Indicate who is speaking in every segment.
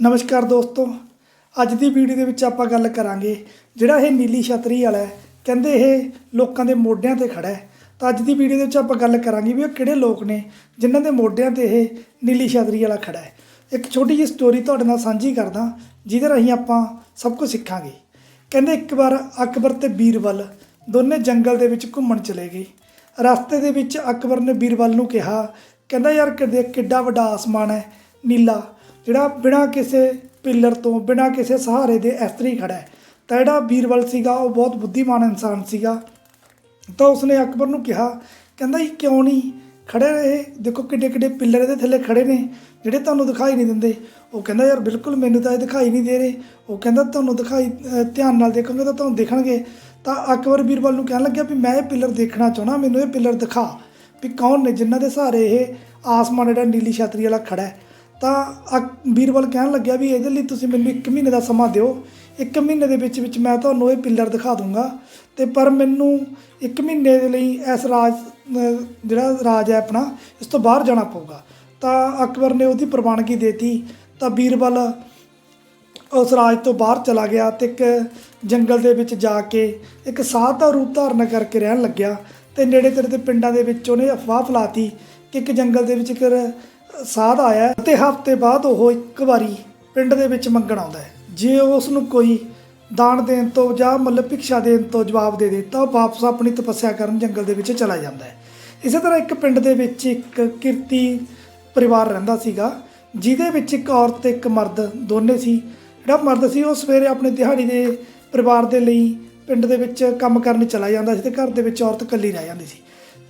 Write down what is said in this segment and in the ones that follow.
Speaker 1: ਨਮਸਕਾਰ ਦੋਸਤੋ, ਅੱਜ ਦੀ ਵੀਡੀਓ ਦੇ ਵਿੱਚ ਆਪਾਂ ਗੱਲ ਕਰਾਂਗੇ ਜਿਹੜਾ ਇਹ ਨੀਲੀ ਛਤਰੀ ਵਾਲਾ ਹੈ। ਕਹਿੰਦੇ ਇਹ ਲੋਕਾਂ ਦੇ ਮੋਢਿਆਂ ਤੇ ਖੜਾ ਹੈ। ਤਾਂ ਅੱਜ ਦੀ ਵੀਡੀਓ ਦੇ ਵਿੱਚ ਆਪਾਂ ਗੱਲ ਕਰਾਂਗੇ ਵੀ ਉਹ ਕਿਹੜੇ ਲੋਕ ਨੇ ਜਿਨ੍ਹਾਂ ਦੇ ਮੋਢਿਆਂ ਤੇ ਇਹ ਨੀਲੀ ਛਤਰੀ ਵਾਲਾ ਖੜਾ ਹੈ। ਇੱਕ ਛੋਟੀ ਜਿਹੀ ਸਟੋਰੀ ਤੁਹਾਡੇ ਨਾਲ ਸਾਂਝੀ ਕਰਦਾ, ਜਿਹਦੇ ਰਾਹੀਂ ਆਪਾਂ ਸਭ ਕੁਝ ਸਿੱਖਾਂਗੇ। ਕਹਿੰਦੇ ਇੱਕ ਵਾਰ ਅਕਬਰ ਤੇ ਬੀਰਬਲ ਦੋਨੇ ਜੰਗਲ ਦੇ ਵਿੱਚ ਘੁੰਮਣ ਚਲੇ ਗਏ। ਰਸਤੇ ਦੇ ਵਿੱਚ ਅਕਬਰ ਨੇ ਬੀਰਬਲ ਨੂੰ ਕਿਹਾ, ਕਹਿੰਦਾ ਯਾਰ ਕਿੱਡਾ ਵੱਡਾ ਆਸਮਾਨ ਹੈ, ਨੀਲਾ। ਜਿਹੜਾ ਬਿਨਾਂ ਕਿਸੇ ਪਿੱਲਰ ਤੋਂ, ਬਿਨਾਂ ਕਿਸੇ ਸਹਾਰੇ ਦੇ ਇਸ ਤਰ੍ਹਾਂ ਹੀ ਖੜਾ ਹੈ। ਤਾਂ ਜਿਹੜਾ ਬੀਰਬਲ ਸੀਗਾ, ਉਹ ਬਹੁਤ ਬੁੱਧੀਮਾਨ ਇਨਸਾਨ ਸੀਗਾ। ਤਾਂ ਉਸਨੇ ਅਕਬਰ ਨੂੰ ਕਿਹਾ, ਕਹਿੰਦਾ ਇਹ ਕਿਉਂ ਨਹੀਂ ਖੜੇ ਰਹੇ? ਦੇਖੋ ਕਿੱਡੇ ਕਿੱਡੇ ਪਿੱਲਰ ਇਹਦੇ ਥੱਲੇ ਖੜੇ ਨੇ, ਜਿਹੜੇ ਤੁਹਾਨੂੰ ਦਿਖਾਈ ਨਹੀਂ ਦਿੰਦੇ। ਉਹ ਕਹਿੰਦਾ, ਯਾਰ, ਬਿਲਕੁਲ ਮੈਨੂੰ ਤਾਂ ਇਹ ਦਿਖਾਈ ਨਹੀਂ ਦੇ ਰਹੇ। ਉਹ ਕਹਿੰਦਾ, ਤੁਹਾਨੂੰ ਦਿਖਾਈ ਧਿਆਨ ਨਾਲ ਦੇਖੋਗੇ ਤਾਂ ਤੁਹਾਨੂੰ ਦਿਖਣਗੇ। ਤਾਂ ਅਕਬਰ ਬੀਰਬਲ ਨੂੰ ਕਹਿਣ ਲੱਗਿਆ ਵੀ, ਮੈਂ ਇਹ ਪਿੱਲਰ ਦੇਖਣਾ ਚਾਹਣਾ ਮੈਨੂੰ ਇਹ ਪਿੱਲਰ ਦਿਖਾ ਵੀ ਕੌਣ ਨੇ, ਜਿਨ੍ਹਾਂ ਦੇ ਸਹਾਰੇ ਇਹ ਆਸਮਾਨ ਜਿਹੜਾ ਨੀਲੀ ਛਤਰੀ ਵਾਲਾ ਖੜਾ ਹੈ? ਤਾਂ ਅਕ- ਬੀਰਬਲ ਕਹਿਣ ਲੱਗਿਆ ਵੀ ਇਹਦੇ ਲਈ ਤੁਸੀਂ ਮੈਨੂੰ 1 ਮਹੀਨੇ ਦਾ ਸਮਾਂ ਦਿਓ। 1 ਮਹੀਨੇ ਦੇ ਵਿੱਚ ਵਿੱਚ ਮੈਂ ਤੁਹਾਨੂੰ ਇਹ ਪਿੱਲਰ ਦਿਖਾ ਦੂੰਗਾ। ਤੇ ਪਰ ਮੈਨੂੰ 1 ਮਹੀਨੇ ਦੇ ਲਈ ਇਸ ਰਾਜ ਜਿਹੜਾ ਰਾਜ ਹੈ ਆਪਣਾ, ਇਸ ਤੋਂ ਬਾਹਰ ਜਾਣਾ ਪਊਗਾ। ਤਾਂ ਅਕਬਰ ਨੇ ਉਹਦੀ ਪ੍ਰਵਾਨਗੀ ਦੇਤੀ। ਤਾਂ ਬੀਰਬਲ ਉਸ ਰਾਜ ਤੋਂ ਬਾਹਰ ਚਲਾ ਗਿਆ ਤੇ ਇੱਕ ਜੰਗਲ ਦੇ ਵਿੱਚ ਜਾ ਕੇ ਇੱਕ ਸਾਧ ਦਾ ਰੂਪ ਧਾਰਨ ਕਰਕੇ ਰਹਿਣ ਲੱਗਿਆ। ਤੇ ਨੇੜੇ ਤੇੜੇ ਦੇ ਪਿੰਡਾਂ ਦੇ ਵਿੱਚ ਉਹਨੇ ਅਫਵਾਹ ਫੈਲਾਤੀ ਕਿ ਇੱਕ ਜੰਗਲ ਦੇ ਵਿੱਚ ਇੱਕ ਸਾਧ ਆਇਆ ਹੈ ਤੇ ਹਫ਼ਤੇ ਬਾਅਦ ਉਹ ਇੱਕ ਵਾਰੀ ਪਿੰਡ ਦੇ ਵਿੱਚ ਮੰਗਣ ਆਉਂਦਾ ਹੈ। ਜੇ ਉਸ ਨੂੰ ਕੋਈ ਦਾਨ ਦੇਣ ਤੋਂ ਜਾਂ ਮਤਲਬ ਭਿਕਸ਼ਾ ਦੇਣ ਤੋਂ ਜਵਾਬ ਦੇ ਦੇ, ਤਾਂ ਉਹ ਵਾਪਸ ਆਪਣੀ ਤਪੱਸਿਆ ਕਰਨ ਜੰਗਲ ਦੇ ਵਿੱਚ ਚਲਾ ਜਾਂਦਾ ਹੈ। ਇਸੇ ਤਰ੍ਹਾਂ ਇੱਕ ਪਿੰਡ ਦੇ ਵਿੱਚ ਇੱਕ ਕਿਰਤੀ ਪਰਿਵਾਰ ਰਹਿੰਦਾ ਸੀਗਾ, ਜਿਹਦੇ ਵਿੱਚ ਇੱਕ ਔਰਤ ਤੇ ਇੱਕ ਮਰਦ ਦੋਨੇ ਸੀ। ਜਿਹੜਾ ਮਰਦ ਸੀ, ਉਹ ਸਵੇਰੇ ਆਪਣੇ ਦਿਹਾੜੀ ਦੇ ਪਰਿਵਾਰ ਦੇ ਲਈ ਪਿੰਡ ਦੇ ਵਿੱਚ ਕੰਮ ਕਰਨ ਚਲਾ ਜਾਂਦਾ ਸੀ ਤੇ ਘਰ ਦੇ ਵਿੱਚ ਔਰਤ ਇਕੱਲੀ ਰਹਿ ਜਾਂਦੀ ਸੀ।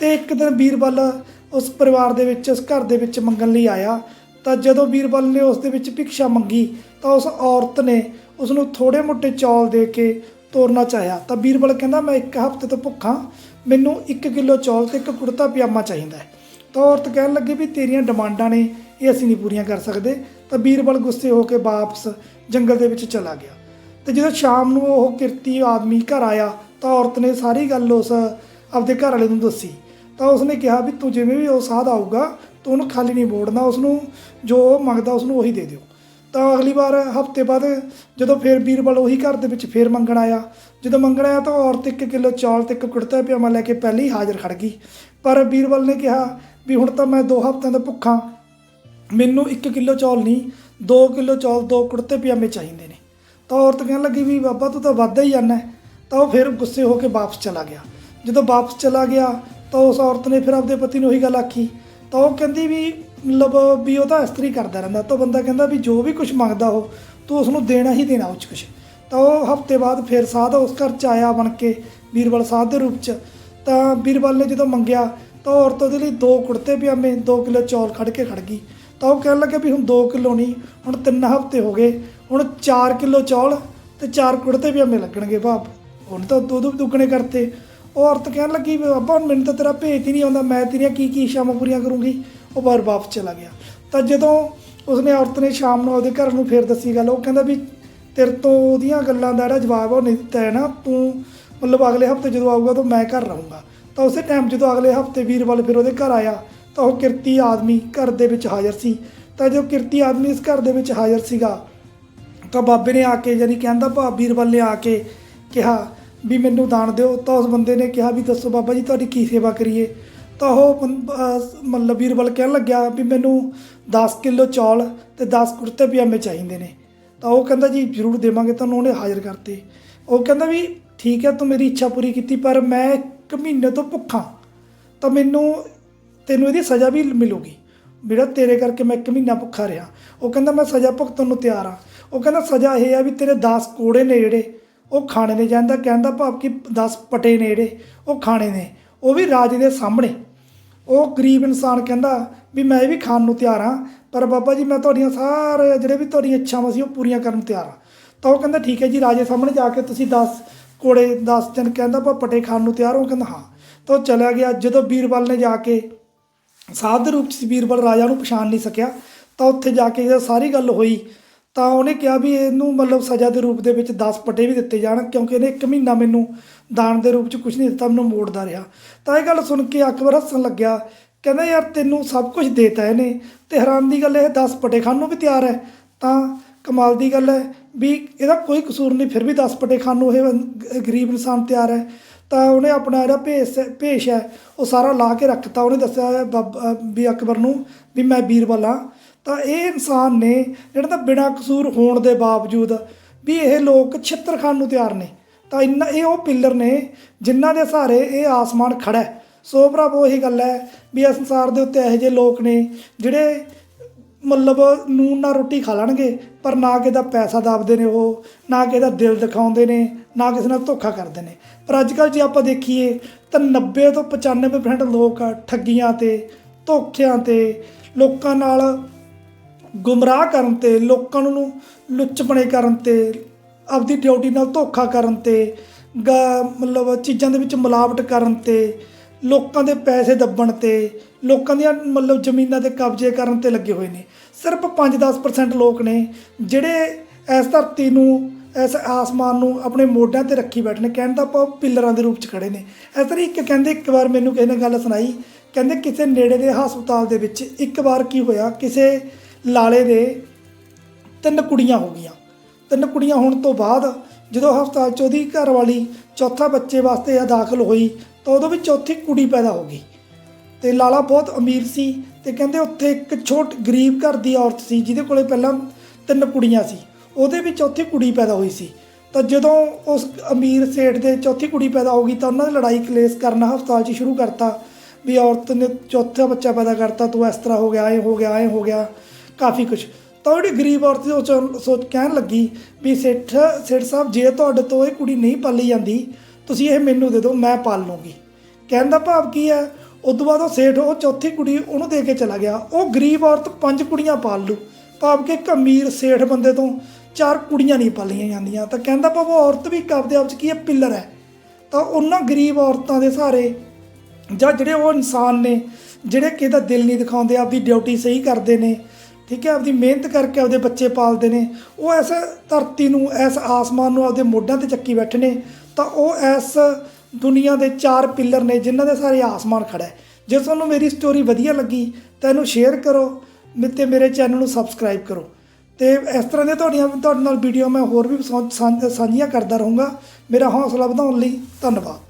Speaker 1: ਤੇ ਇੱਕ ਦਿਨ ਵੀਰਬਲ ਉਸ ਪਰਿਵਾਰ ਦੇ ਵਿੱਚ, ਉਸ ਘਰ ਦੇ ਵਿੱਚ ਮੰਗਣ ਲਈ ਆਇਆ। ਤਾਂ ਜਦੋਂ ਬੀਰਬਲ ਨੇ ਉਸ ਦੇ ਵਿੱਚ ਭਿਕਸ਼ਾ ਮੰਗੀ, ਤਾਂ ਉਸ ਔਰਤ ਨੇ ਉਸ ਨੂੰ ਥੋੜੇ ਮੋਟੇ ਚੌਲ ਦੇ ਕੇ ਤੋਰਨਾ ਚਾਹਿਆ। ਤਾਂ ਬੀਰਬਲ ਕਹਿੰਦਾ, ਮੈਂ ਇੱਕ ਹਫ਼ਤੇ ਤੋਂ ਭੁੱਖਾ ਮੈਨੂੰ 1 ਕਿਲੋ ਚੌਲ ਤੇ ਇੱਕ ਕੁੜਤਾ ਪਜਾਮਾ ਚਾਹੀਦਾ ਹੈ। ਤਾਂ ਔਰਤ ਕਹਿਣ ਲੱਗੀ ਵੀ, ਤੇਰੀਆਂ ਡਿਮਾਂਡਾਂ ਨੇ, ਇਹ ਅਸੀਂ ਨਹੀਂ ਪੂਰੀਆਂ ਕਰ ਸਕਦੇ। ਤਾਂ ਬੀਰਬਲ ਗੁੱਸੇ ਹੋ ਕੇ ਵਾਪਸ ਜੰਗਲ ਦੇ ਵਿੱਚ ਚਲਾ ਗਿਆ। ਤੇ ਜਦੋਂ ਸ਼ਾਮ ਨੂੰ ਉਹ ਕਿਰਤੀ ਆਦਮੀ ਘਰ ਆਇਆ, ਤਾਂ ਔਰਤ ਨੇ ਸਾਰੀ ਗੱਲ ਉਸ ਆਪਦੇ ਘਰ ਵਾਲੇ ਨੂੰ ਦੱਸੀ। ਤਾਂ ਉਸਨੇ ਕਿਹਾ ਵੀ ਤੂੰ ਜਿਵੇਂ ਵੀ ਉਹ ਸਾਧ ਆਊਗਾ, ਤੂੰ ਉਹਨੂੰ ਖਾਲੀ ਨਹੀਂ ਮੋੜਨਾ ਉਸ ਨੂੰ ਜੋ ਉਹ ਮੰਗਦਾ ਉਸਨੂੰ ਉਹੀ ਦੇ ਦਿਓ। ਤਾਂ ਅਗਲੀ ਵਾਰ ਹਫ਼ਤੇ ਬਾਅਦ ਜਦੋਂ ਫੇਰ ਬੀਰਬਲ ਉਹੀ ਘਰ ਦੇ ਵਿੱਚ ਫੇਰ ਮੰਗਣ ਆਇਆ। ਜਦੋਂ ਮੰਗਣ ਆਇਆ ਤਾਂ ਔਰਤ 1 ਕਿਲੋ ਚੌਲ ਤੇ ਇੱਕ ਕੁੜਤਾ ਪਜਾਮਾ ਲੈ ਕੇ ਪਹਿਲੇ ਹੀ ਹਾਜ਼ਰ ਖੜ ਗਈ। ਪਰ ਬੀਰਬਲ ਨੇ ਕਿਹਾ ਵੀ ਹੁਣ ਤਾਂ ਮੈਂ ਦੋ ਹਫ਼ਤਿਆਂ ਦਾ ਭੁੱਖਾ। ਮੈਨੂੰ 1 ਕਿਲੋ ਚੌਲ ਨਹੀਂ 2 ਕਿਲੋ ਚੌਲ, ਦੋ ਕੁੜਤੇ ਪਜਾਮੇ ਚਾਹੀਦੇ ਨੇ। ਤਾਂ ਔਰਤ ਕਹਿਣ ਲੱਗੀ ਵੀ ਬਾਬਾ ਤੂੰ ਤਾਂ ਵਾਧਾ ਹੀ ਜਾਂਦਾ ਤਾਂ ਉਹ ਫਿਰ ਗੁੱਸੇ ਹੋ ਕੇ ਵਾਪਸ ਚਲਾ ਗਿਆ। ਜਦੋਂ ਵਾਪਸ ਚਲਾ ਗਿਆ ਤਾਂ ਉਸ ਔਰਤ ਨੇ ਫਿਰ ਆਪਦੇ ਪਤੀ ਨੂੰ ਉਹੀ ਗੱਲ ਆਖੀ। ਤਾਂ ਉਹ ਕਹਿੰਦੀ ਵੀ, ਮਤਲਬ ਵੀ ਉਹ ਤਾਂ ਇਸਤਰੀ ਕਰਦਾ ਰਹਿੰਦਾ। ਤਾਂ ਬੰਦਾ ਕਹਿੰਦਾ ਵੀ ਜੋ ਵੀ ਕੁਝ ਮੰਗਦਾ ਉਹ, ਤੂੰ ਉਸ ਨੂੰ ਦੇਣਾ ਹੀ ਦੇਣਾ ਉਹ 'ਚ ਕੁਝ ਤਾਂ ਉਹ ਹਫ਼ਤੇ ਬਾਅਦ ਫਿਰ ਸਾਧ ਉਸ ਘਰ ਚ ਆਇਆ ਬਣ ਕੇ ਬੀਰਬਲ ਸਾਧ ਦੇ ਰੂਪ ਚ। ਤਾਂ ਬੀਰਬਲ ਨੇ ਜਦੋਂ ਮੰਗਿਆ, ਤਾਂ ਔਰਤ ਉਹਦੇ ਲਈ ਦੋ ਕੁੜਤੇ ਪਜਾਮੇ 2 ਕਿਲੋ ਚੌਲ ਖੜ ਕੇ ਖੜ ਗਈ। ਤਾਂ ਉਹ ਕਹਿਣ ਲੱਗੇ ਵੀ ਹੁਣ 2 ਕਿਲੋ ਨਹੀਂ, ਹੁਣ 3 ਹਫ਼ਤੇ ਹੋ ਗਏ, ਹੁਣ 4 ਕਿਲੋ ਚੌਲ ਤੇ 4 ਕੁੜਤੇ ਪਜਾਮੇ ਲੱਗਣਗੇ ਬਾਪ। ਹੁਣ ਤਾਂ ਦੋ ਦੋ ਦੁੱਗਣੇ ਕਰਤੇ। ਉਹ ਔਰਤ ਕਹਿਣ ਲੱਗੀ ਵੀ ਬਾਬਾ ਹੁਣ ਮੈਨੂੰ ਤਾਂ ਤੇਰਾ ਭੇਤ ਹੀ ਨਹੀਂ ਆਉਂਦਾ, ਮੈਂ ਤੇਰੀਆਂ ਕੀ ਕੀ ਇੱਛਾਵਾਂ ਪੂਰੀਆਂ ਕਰੂੰਗੀ। ਉਹ ਬਾਹਰ ਵਾਪਸ ਚਲਾ ਗਿਆ। ਤਾਂ ਜਦੋਂ ਉਸਨੇ ਔਰਤ ਨੇ ਸ਼ਾਮ ਨੂੰ ਉਹਦੇ ਘਰ ਨੂੰ ਫੇਰ ਦੱਸੀ ਗੱਲ, ਉਹ ਕਹਿੰਦਾ ਵੀ ਤੇਰੇ ਤੋਂ ਉਹਦੀਆਂ ਗੱਲਾਂ ਦਾ ਜਿਹੜਾ ਜਵਾਬ ਉਹ ਨਹੀਂ ਦਿੱਤਾ ਹੈ ਨਾ। ਤੂੰ ਮਤਲਬ ਅਗਲੇ ਹਫ਼ਤੇ ਜਦੋਂ ਆਊਗਾ ਤਾਂ ਮੈਂ ਘਰ ਰਹੂੰਗਾ। ਤਾਂ ਉਸੇ ਟਾਈਮ ਜਦੋਂ ਅਗਲੇ ਹਫ਼ਤੇ ਵੀਰਵਾਲ ਫਿਰ ਉਹਦੇ ਘਰ ਆਇਆ, ਤਾਂ ਉਹ ਕਿਰਤੀ ਆਦਮੀ ਘਰ ਦੇ ਵਿੱਚ ਹਾਜ਼ਰ ਸੀ। ਤਾਂ ਜੋ ਕਿਰਤੀ ਆਦਮੀ ਇਸ ਘਰ ਦੇ ਵਿੱਚ ਹਾਜ਼ਰ ਸੀਗਾ, ਤਾਂ ਬਾਬੇ ਨੇ ਆ ਕੇ ਯਾਨੀ ਕਹਿੰਦਾ ਭਾ ਵੀਰਵਾਲ ਨੇ ਆ ਕੇ ਕਿਹਾ ਵੀ ਮੈਨੂੰ ਦਾਨ ਦਿਓ। ਤਾਂ ਉਸ ਬੰਦੇ ਨੇ ਕਿਹਾ ਵੀ ਦੱਸੋ ਬਾਬਾ ਜੀ, ਤੁਹਾਡੀ ਕੀ ਸੇਵਾ ਕਰੀਏ? ਤਾਂ ਉਹ ਬੰ- ਮਤਲਬ ਵੀਰਵਾਲ ਕਹਿਣ ਲੱਗਿਆ ਵੀ ਮੈਨੂੰ 10 ਕਿਲੋ ਚੌਲ ਤੇ 10 ਕੁੜਤੇ ਪਜਾਮੇ ਚਾਹੀਦੇ ਨੇ। ਤਾਂ ਉਹ ਕਹਿੰਦਾ ਜੀ, ਜ਼ਰੂਰ ਦੇਵਾਂਗੇ, ਤੁਹਾਨੂੰ ਉਹਨੇ ਹਾਜ਼ਰ ਕਰਤੇ। ਉਹ ਕਹਿੰਦਾ ਵੀ, ਠੀਕ ਹੈ, ਤੂੰ ਮੇਰੀ ਇੱਛਾ ਪੂਰੀ ਕੀਤੀ, ਪਰ ਮੈਂ ਇੱਕ ਮਹੀਨੇ ਤੋਂ ਭੁੱਖਾ। ਤਾਂ ਮੈਨੂੰ, ਤੈਨੂੰ ਇਹਦੀ ਸਜ਼ਾ ਵੀ ਮਿਲੂਗੀ। ਜਿਹੜਾ ਤੇਰੇ ਕਰਕੇ ਮੈਂ ਇੱਕ ਮਹੀਨਾ ਭੁੱਖਾ ਰਿਹਾ। ਉਹ ਕਹਿੰਦਾ, ਮੈਂ ਸਜ਼ਾ ਭੁਗਤਣ ਨੂੰ ਤਿਆਰ ਆ ਉਹ ਕਹਿੰਦਾ, ਸਜ਼ਾ ਇਹ ਆ ਵੀ ਤੇਰੇ 10 ਕੋੜੇ ਨੇ ਜਿਹੜੇ ਉਹ ਖਾਣੇ ਨੇ ਜਾਂਦਾ, ਕਹਿੰਦਾ ਭਾਵ ਕਿ 10 ਪਟੇ ਨੇ ਜਿਹੜੇ ਉਹ ਖਾਣੇ ਨੇ। ਉਹ ਵੀ ਰਾਜੇ ਦੇ ਸਾਹਮਣੇ। ਉਹ ਗਰੀਬ ਇਨਸਾਨ ਕਹਿੰਦਾ ਵੀ ਮੈਂ ਇਹ ਵੀ ਖਾਣ ਨੂੰ ਤਿਆਰ ਹਾਂ, ਪਰ ਬਾਬਾ ਜੀ ਮੈਂ ਤੁਹਾਡੀਆਂ ਸਾਰੇ, ਜਿਹੜੇ ਵੀ ਤੁਹਾਡੀਆਂ ਇੱਛਾਵਾਂ ਸੀ ਉਹ ਪੂਰੀਆਂ ਕਰਨ ਨੂੰ ਤਿਆਰ ਹਾਂ। ਤਾਂ ਉਹ ਕਹਿੰਦਾ ਠੀਕ ਹੈ ਜੀ, ਰਾਜੇ ਸਾਹਮਣੇ ਜਾ ਕੇ ਤੁਸੀਂ 10 ਕੋੜੇ 10 ਦਿਨ ਕਹਿੰਦਾ ਪਾ ਪਟੇ ਖਾਣ ਨੂੰ ਤਿਆਰ ਹੋ। ਉਹ ਕਹਿੰਦਾ ਹਾਂ। ਤਾਂ ਉਹ ਚਲਾ ਗਿਆ। ਜਦੋਂ ਬੀਰਬਲ ਨੇ ਜਾ ਕੇ ਸਾਧ ਦੇ ਰੂਪ ਚ ਸੀ ਬੀਰਬਲ ਰਾਜਾ ਨੂੰ ਪਛਾਣ ਨਹੀਂ ਸਕਿਆ, ਤਾਂ ਉੱਥੇ ਜਾ ਕੇ ਜਦੋਂ ਸਾਰੀ ਗੱਲ ਹੋਈ। ਤਾਂ ਉਹਨੇ ਕਿਹਾ ਵੀ ਇਹਨੂੰ ਮਤਲਬ ਸਜ਼ਾ ਦੇ ਰੂਪ ਦੇ ਵਿੱਚ 10 ਪੱਟੇ ਵੀ ਦਿੱਤੇ ਜਾਣ, ਕਿਉਂਕਿ ਇਹਨੇ ਇੱਕ ਮਹੀਨਾ ਮੈਨੂੰ ਦਾਨ ਦੇ ਰੂਪ ਚ ਕੁਝ ਨਹੀਂ ਦਿੱਤਾ, ਮੈਨੂੰ ਮੋੜਦਾ ਰਿਹਾ। ਤਾਂ ਇਹ ਗੱਲ ਸੁਣ ਕੇ ਅਕਬਰ ਹੱਸਣ ਲੱਗਿਆ, ਕਹਿੰਦਾ ਯਾਰ ਤੈਨੂੰ ਸਭ ਕੁਝ ਦੇਤਾ ਇਹਨੇ, ਤੇ ਹੈਰਾਨ ਦੀ ਗੱਲ ਇਹ 10 ਪਟੇ ਖਾਣ ਨੂੰ ਵੀ ਤਿਆਰ ਹੈ। ਤਾਂ ਕਮਾਲ ਦੀ ਗੱਲ ਹੈ ਵੀ ਇਹਦਾ ਕੋਈ ਕਸੂਰ ਨਹੀਂ, ਫਿਰ ਵੀ 10 ਪਟੇ ਖਾਣ ਨੂੰ ਇਹ ਗਰੀਬ ਇਨਸਾਨ ਤਿਆਰ ਹੈ। ਤਾਂ ਉਹਨੇ ਆਪਣਾ ਜਿਹੜਾ ਭੇਸ, ਭੇਸ਼ ਹੈ, ਉਹ ਸਾਰਾ ਲਾ ਕੇ ਰੱਖਤਾ। ਉਹਨੇ ਦੱਸਿਆ ਹੈ ਵੀ ਅਕਬਰ ਨੂੰ ਵੀ ਮੈਂ ਬੀਰਬਲ ਹਾਂ। ਤਾਂ ਇਹ ਇਨਸਾਨ ਨੇ ਜਿਹੜਾ ਤਾਂ ਬਿਨਾਂ ਕਸੂਰ ਹੋਣ ਦੇ ਬਾਵਜੂਦ ਵੀ ਇਹ ਲੋਕ ਛਿੱਤਰ ਖਾਣ ਨੂੰ ਤਿਆਰ ਨੇ, ਤਾਂ ਇੰਨਾ ਇਹ ਉਹ ਪਿੱਲਰ ਨੇ ਜਿਨ੍ਹਾਂ ਦੇ ਸਹਾਰੇ ਇਹ ਆਸਮਾਨ ਖੜਾ ਹੈ। ਸੋ ਭਰਾਵੋ, ਇਹੀ ਗੱਲ ਹੈ ਵੀ ਇਸ ਸੰਸਾਰ ਦੇ ਉੱਤੇ ਇਹੋ ਜਿਹੇ ਲੋਕ ਨੇ ਜਿਹੜੇ ਮਤਲਬ ਨੂਨ ਨਾਲ ਰੋਟੀ ਖਾ ਲੈਣਗੇ, ਪਰ ਨਾ ਕਿਸੇ ਦਾ ਪੈਸਾ ਦਾਬਦੇ ਨੇ ਉਹ, ਨਾ ਕਿਸੇ ਦਾ ਦਿਲ ਦਿਖਾਉਂਦੇ ਨੇ, ਨਾ ਕਿਸੇ ਨਾਲ ਧੋਖਾ ਕਰਦੇ ਨੇ। ਪਰ ਅੱਜ ਕੱਲ੍ਹ ਜੇ ਆਪਾਂ ਦੇਖੀਏ ਤਾਂ 90 ਤੋਂ 95% ਲੋਕ ਠੱਗੀਆਂ ਤੇ, ਧੋਖਿਆਂ ਤੇ ਲੋਕਾਂ ਨਾਲ ਗੁੰਮਰਾਹ ਕਰਨ ਤੇ, ਲੋਕਾਂ ਨੂੰ ਲੁੱਚਪਣੇ ਕਰਨ ਤੇ, ਆਪਦੀ ਡਿਊਟੀ ਨਾਲ ਧੋਖਾ ਕਰਨ ਤੇ, ਗਾ- ਮਤਲਬ ਚੀਜ਼ਾਂ ਦੇ ਵਿੱਚ ਮਿਲਾਵਟ ਕਰਨ ਤੇ, ਲੋਕਾਂ ਦੇ ਪੈਸੇ ਦੱਬਣ ਤੇ, ਲੋਕਾਂ ਦੀਆਂ ਮਤਲਬ ਜ਼ਮੀਨਾਂ ਤੇ ਕਬਜ਼ੇ ਕਰਨ ਤੇ ਲੱਗੇ ਹੋਏ ਨੇ। ਸਿਰਫ 5-10% ਲੋਕ ਨੇ ਜਿਹੜੇ ਇਸ ਧਰਤੀ ਨੂੰ, ਇਸ ਆਸਮਾਨ ਨੂੰ ਆਪਣੇ ਮੋਢਿਆਂ ਤੇ ਰੱਖੀ ਬੈਠੇ ਨੇ। ਕਹਿਣ ਦਾ ਆਪਾਂ ਪਿੱਲਰਾਂ ਦੇ ਰੂਪ 'ਚ ਖੜੇ ਨੇ। ਇਸ ਤਰ੍ਹਾਂ ਇੱਕ ਕਹਿੰਦੇ ਇੱਕ ਵਾਰ ਮੈਨੂੰ ਕਿਸੇ ਨੇ ਗੱਲ ਸੁਣਾਈ, ਕਹਿੰਦੇ ਕਿਸੇ ਨੇੜੇ ਦੇ ਹਸਪਤਾਲ ਦੇ ਵਿੱਚ ਇੱਕ ਵਾਰ ਕੀ ਹੋਇਆ, ਕਿਸੇ ਲਾਲੇ ਦੇ ਤਿੰਨ ਕੁੜੀਆਂ ਹੋ ਗਈਆਂ। ਤਿੰਨ ਕੁੜੀਆਂ ਹੋਣ ਤੋਂ ਬਾਅਦ ਜਦੋਂ ਹਸਪਤਾਲ 'ਚ ਉਹਦੀ ਘਰ ਵਾਲੀ ਚੌਥਾ ਬੱਚੇ ਵਾਸਤੇ ਆ ਦਾਖਲ ਹੋਈ ਤਾਂ ਉਦੋਂ ਵੀ ਚੌਥੀ ਕੁੜੀ ਪੈਦਾ ਹੋ ਗਈ। ਤੇ ਲਾਲਾ ਬਹੁਤ ਅਮੀਰ ਸੀ ਤੇ ਕਹਿੰਦੇ ਉੱਥੇ ਇੱਕ ਛੋਟ ਗਰੀਬ ਘਰ ਦੀ ਔਰਤ ਸੀ ਜਿਹਦੇ ਕੋਲੇ ਪਹਿਲਾਂ ਤਿੰਨ ਕੁੜੀਆਂ ਸੀ। ਉਹਦੇ ਵੀ ਚੌਥੀ ਕੁੜੀ ਪੈਦਾ ਹੋਈ ਸੀ। ਤਾਂ ਜਦੋਂ ਉਸ ਅਮੀਰ ਸੇਠ ਦੇ ਚੌਥੀ ਕੁੜੀ ਪੈਦਾ ਹੋ ਗਈ ਤਾਂ ਉਹਨਾਂ ਨੇ ਲੜਾਈ ਕਲੇਸ਼ ਕਰਨਾ ਹਸਪਤਾਲ 'ਚ ਸ਼ੁਰੂ ਕਰਤਾ ਵੀ ਔਰਤ ਨੇ ਚੌਥਾ ਬੱਚਾ ਪੈਦਾ ਕਰਤਾ, ਤੂੰ ਇਸ ਤਰ੍ਹਾਂ ਹੋ ਗਿਆ, ਐ ਹੋ ਗਿਆ, ਐ ਹੋ ਗਿਆ। ਕਾਫੀ ਕੁਝ ਤਾਂ ਉਹ ਜਿਹੜੀ ਗਰੀਬ ਔਰਤ ਉਹ ਸੋਚ- ਸੋਚ ਕਹਿਣ ਲੱਗੀ ਵੀ ਸੇਠ ਸੇਠ ਸਾਹਿਬ, ਜੇ ਤੁਹਾਡੇ ਤੋਂ ਇਹ ਕੁੜੀ ਨਹੀਂ ਪਾਲੀ ਜਾਂਦੀ, ਤੁਸੀਂ ਇਹ ਮੈਨੂੰ ਦੇ ਦਿਓ, ਮੈਂ ਪਾਲ ਲੂੰਗੀ ਕਹਿਣ ਦਾ ਭਾਵ ਕੀ ਹੈ? ਉਸ ਤੋਂ ਬਾਅਦ ਉਹ ਸੇਠ, ਉਹ ਚੌਥੀ ਕੁੜੀ ਉਹਨੂੰ ਦੇ ਕੇ ਚਲਾ ਗਿਆ। ਉਹ ਗਰੀਬ ਔਰਤ ਪੰਜ ਕੁੜੀਆਂ ਪਾਲ ਲੂ ਭਾਵ ਕਿ ਇੱਕ ਅਮੀਰ ਸੇਠ ਬੰਦੇ ਤੋਂ ਚਾਰ ਕੁੜੀਆਂ ਨਹੀਂ ਪਾਲੀਆਂ ਜਾਂਦੀਆਂ। ਤਾਂ ਕਹਿੰਦਾ ਭਾਵ ਉਹ ਔਰਤ ਵੀ ਆਪਦੇ ਆਪ 'ਚ ਕੀ ਹੈ? ਪਿੱਲਰ ਹੈ। ਤਾਂ ਉਹਨਾਂ ਗਰੀਬ ਔਰਤਾਂ ਦੇ ਸਹਾਰੇ ਜਾਂ ਜਿਹੜੇ ਉਹ ਇਨਸਾਨ ਨੇ, ਜਿਹੜੇ ਕਿਹਦਾ ਦਿਲ ਨਹੀਂ ਦਿਖਾਉਂਦੇ, ਆਪਦੀ ਡਿਊਟੀ ਸਹੀ ਕਰਦੇ ਨੇ ਠੀਕ ਹੈ? ਆਪਦੀ ਮਿਹਨਤ ਕਰਕੇ ਆਪਦੇ ਬੱਚੇ ਪਾਲਦੇ ਨੇ। ਉਹ ਇਸ ਧਰਤੀ ਨੂੰ, ਇਸ ਆਸਮਾਨ ਨੂੰ ਆਪਦੇ ਮੋਢਿਆਂ ਤੇ ਚੱਕੀ ਬੈਠੇ ਨੇ। ਤਾਂ ਉਹ ਇਸ ਦੁਨੀਆ ਦੇ ਚਾਰ ਪਿੱਲਰ ਨੇ, ਜਿਨ੍ਹਾਂ ਦੇ ਸਾਰੇ ਆਸਮਾਨ ਖੜਾ ਹੈ ਜੇ ਤੁਹਾਨੂੰ ਮੇਰੀ ਸਟੋਰੀ ਵਧੀਆ ਲੱਗੀ, ਤਾਂ ਇਹਨੂੰ ਸ਼ੇਅਰ ਕਰੋ ਮੇ- ਤੇ ਮੇਰੇ ਚੈਨਲ ਨੂੰ ਸਬਸਕ੍ਰਾਈਬ ਕਰੋ। ਤੇ ਇਸ ਤਰ੍ਹਾਂ ਦੀਆਂ ਤੁਹਾਡੀਆਂ, ਤੁਹਾਡੇ ਨਾਲ ਵੀਡੀਓ ਮੈਂ ਹੋਰ ਵੀ ਸਾਂਝ- ਸਾਂਝ- ਸਾਂਝੀਆਂ ਕਰਦਾ ਰਹੂੰਗਾ। ਮੇਰਾ ਹੌਸਲਾ ਵਧਾਉਣ ਲਈ ਧੰਨਵਾਦ।